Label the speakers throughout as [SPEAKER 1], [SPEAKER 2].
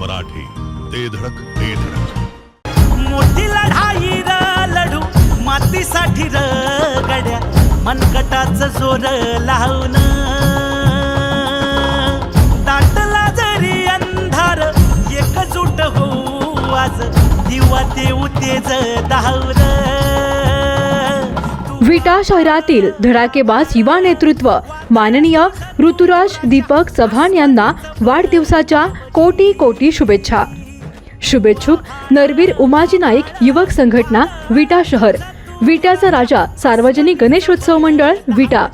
[SPEAKER 1] मराठी ते धडक ते धडक.
[SPEAKER 2] मोठी लढाई र लढू मातीसाठी र गड्या मनकटाच जोर लावून दाटला जरी अंधार एकजूट होऊ आज दिवा देऊ तेज दावर
[SPEAKER 3] विटा शहरातील धडाकेबाज युवा नेतृत्व माननीय ऋतुराज दीपक चव्हाण यांना वाढदिवसाच्या कोटी कोटी शुभेच्छा. शुभेच्छुक नरवीर उमाजी नाईक युवक संघटना विटा शहर. विट्याचा राजा सार्वजनिक गणेशोत्सव मंडळ Vita.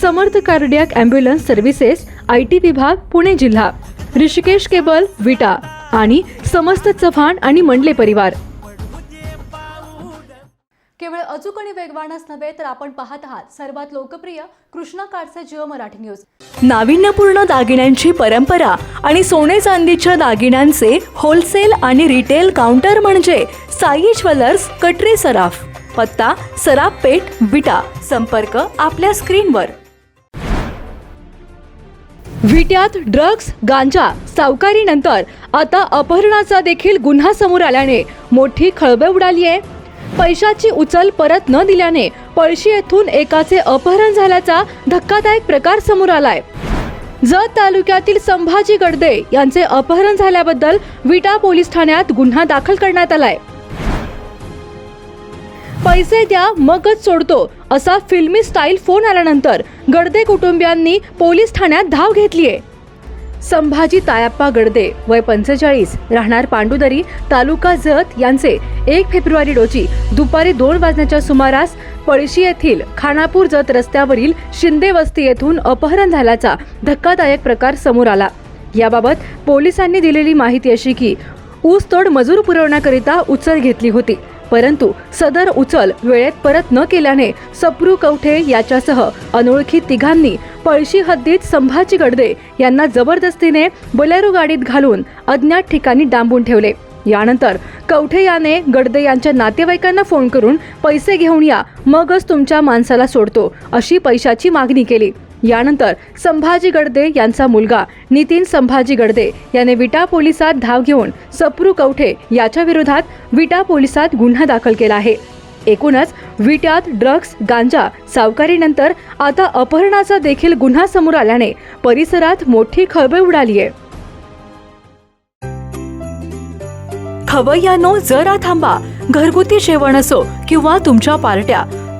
[SPEAKER 3] Samarth cardiac ambulance services I T विभाग पुणे जिल्हा. ऋषिकेश केबल विटा. आणि समस्त चव्हाण आणि मंडले परिवार.
[SPEAKER 4] केवळ अचूक आणि वेगवानच नव्हे तर आपण पाहत आहात सर्वात लोकप्रिय कृष्णा काडचे जिओ मराठी न्यूज.
[SPEAKER 3] नाविन्यपूर्ण दागिन्यांची परंपरा आणि सोने चांदीच्या दागिन्यांचे होलसेल आणि रिटेल काउंटर म्हणजे साई ज्वेलर्स कटरे सराफ पत्ता सराफ पेठ विटा. संपर्क आपल्या स्क्रीनवर. विट्यात ड्रग्ज गांजा सावकारीनंतर आता अपहरणाचा देखील गुन्हा समोर आल्याने मोठी खळबळ उडाली आहे. पैशाची उचल परत न दिल्याने पळशी येथून एकाचे अपहरण झाल्याचा धक्कादायक प्रकार समोर आलाय. जत तालुक्यातील संभाजी गडदे यांचे अपहरण झाल्याबद्दल विटा पोलीस ठाण्यात गुन्हा दाखल करण्यात आलाय. पैसे द्या मगच सोडतो असा फिल्मी स्टाईल फोन आल्यानंतर गडदे कुटुंबियांनी पोलीस ठाण्यात धाव घेतलीये. संभाजी तायाप्पा गडदे वय पंचेचाळीस राहणार पांडुदरी तालुका जत यांचे एक फेब्रुवारी रोजी दुपारी दोन वाजण्याच्या सुमारास पळशी येथील खानापूर जत रस्त्यावरील शिंदे वस्ती येथून अपहरण झाल्याचा धक्कादायक प्रकार समोर आला. याबाबत पोलिसांनी दिलेली माहिती अशी की ऊसतोड मजूर पुरवण्याकरिता उचल घेतली होती. परंतु सदर उचल वेळेत परत न केल्याने सप्रू कवठे याच्यासह अनोळखी तिघांनी पळशी हद्दीत संभाजी गडदे यांना जबरदस्तीने बोलेरो गाडीत घालून अज्ञात ठिकाणी डांबून ठेवले. यानंतर कवठे याने गडदे यांच्या नातेवाईकांना फोन करून पैसे घेऊन या मगच तुमच्या माणसाला सोडतो अशी पैशाची मागणी केली. यानंतर संभाजी गडदे यांचा मुलगा नितीन संभाजी गडदे याने विटा पोलिसात धाव घेऊन सप्रू कवठे याच्या विरोधात विटा पोलिसात गुन्हा दाखल केला आहे. एकूणच विट्यात ड्रग्ज गांजा सावकारीनंतर आता अपहरणाचा देखील गुन्हा समोर आल्याने परिसरात मोठी खळबळ उडाली आहे. खवय्यानो जरा थांबा. घरगुती जेवण असो किंवा तुमच्या पार्ट्या